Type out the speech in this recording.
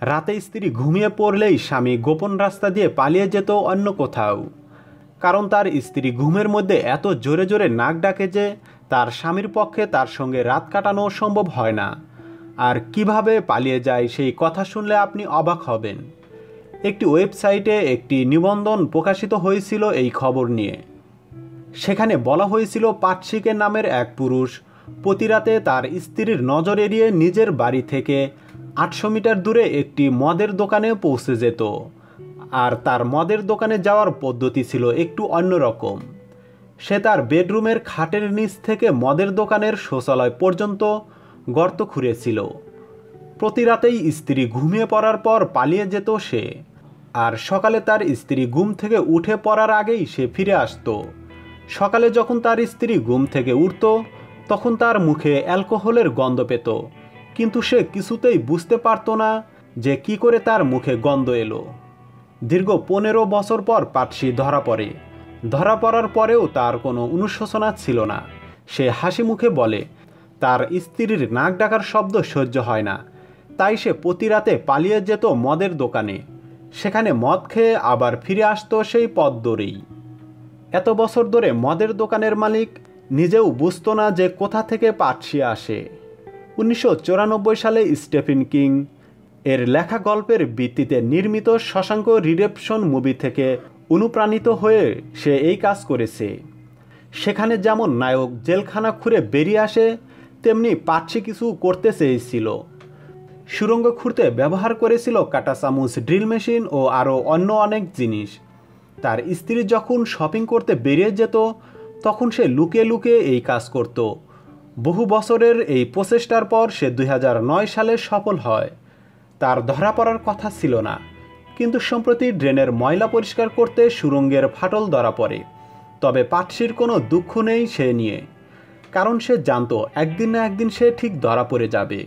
রাতে স্ত্রী ঘুমিয়ে পড়লেই স্বামী গোপন রাস্তা দিয়ে পালিয়ে যেত অন্য কোথাও। কারণ তার স্ত্রী ঘুমের মধ্যে এত জোরে জোরে নাক ডাকে যে তার স্বামীর পক্ষে তার সঙ্গে রাত কাটানো সম্ভব হয় না। আর কীভাবে পালিয়ে যায় সেই কথা শুনলে আপনি অবাক হবেন। একটি ওয়েবসাইটে একটি নিবন্ধন প্রকাশিত হয়েছিল এই খবর নিয়ে। সেখানে বলা হয়েছিল পাটশিকে নামের এক পুরুষ প্রতিরাতে তার স্ত্রীর নজর এড়িয়ে নিজের বাড়ি থেকে আটশো মিটার দূরে একটি মদের দোকানে পৌঁছে যেত। আর তার মদের দোকানে যাওয়ার পদ্ধতি ছিল একটু অন্যরকম। সে তার বেডরুমের খাটের নিচ থেকে মদের দোকানের শৌচালয় পর্যন্ত গর্ত খুঁড়েছিল। প্রতি রাতেই স্ত্রী ঘুমিয়ে পড়ার পর পালিয়ে যেত সে। আর সকালে তার স্ত্রী ঘুম থেকে উঠে পড়ার আগেই সে ফিরে আসতো। সকালে যখন তার স্ত্রী ঘুম থেকে উঠত, তখন তার মুখে অ্যালকোহলের গন্ধ পেত। কিন্তু সে কিছুতেই বুঝতে পারত না যে কি করে তার মুখে গন্ধ এলো। দীর্ঘ পনেরো বছর পর পাটসি ধরা পড়ে। ধরা পড়ার পরেও তার কোনো অনুশোচনা ছিল না। সে হাসি মুখে বলে, তার স্ত্রীর নাক ডাকার শব্দ সহ্য হয় না। তাই সে প্রতি রাতে পালিয়ে যেত মদের দোকানে। সেখানে মদ খেয়ে আবার ফিরে আসতো সেই পথ ধরেই। এত বছর ধরে মদের দোকানের মালিক নিজেও বুঝতো না যে কোথা থেকে পাটসি আসে। উনিশশো চুরানব্বই সালে স্টেফেন কিং এর লেখা গল্পের ভিত্তিতে নির্মিত শশাঙ্ক রিডেপশন মুভি থেকে অনুপ্রাণিত হয়ে সে এই কাজ করেছে। সেখানে যেমন নায়ক জেলখানা খুঁড়ে বেরিয়ে আসে, তেমনি পাটসি কিছু করতে চেয়েছিল। সুরঙ্গ খুঁড়তে ব্যবহার করেছিল কাটা চামচ ড্রিল মেশিন ও আরও অন্য অনেক জিনিস। তার স্ত্রী যখন শপিং করতে বেরিয়ে যেত, তখন সে লুকে লুকে এই কাজ করত। বহু বছরের এই প্রচেষ্টার পর সে দুই হাজার নয় সালে সফল হয়। তার ধরা পড়ার কথা ছিল না, কিন্তু সম্প্রতি ড্রেনের ময়লা পরিষ্কার করতে সুরঙ্গের ফাটল ধরা পড়ে। তবে পাটশির কোনো দুঃখ নেই সে নিয়ে, কারণ সে জানত একদিন না একদিন সে ঠিক ধরা পড়ে যাবে।